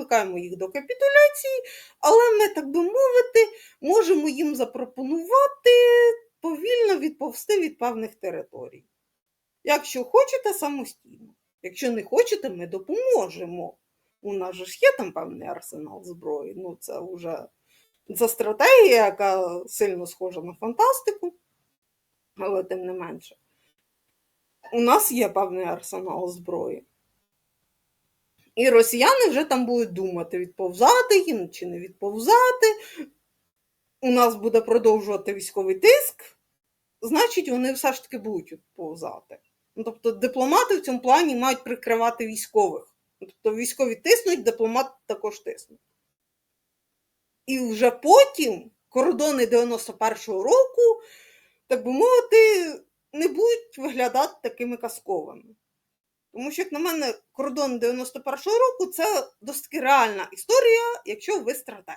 закликаємо їх до капітуляції, але ми, так би мовити, можемо їм запропонувати повільно відповсти від певних територій. Якщо хочете, самостійно. Якщо не хочете, ми допоможемо. У нас же ж є там певний арсенал зброї. Ну, це вже це стратегія, яка сильно схожа на фантастику, але тим не менше. У нас є певний арсенал зброї. І росіяни вже там будуть думати, відповзати їм чи не відповзати. У нас буде продовжувати військовий тиск, значить, вони все ж таки будуть відповзати. Ну, тобто дипломати в цьому плані мають прикривати військових. Тобто військові тиснуть, дипломати також тиснуть. І вже потім кордони 91-го року, так би мовити, не будуть виглядати такими казковими. Тому що, як на мене, кордон 91-го року це досить реальна історія, якщо ви стратег.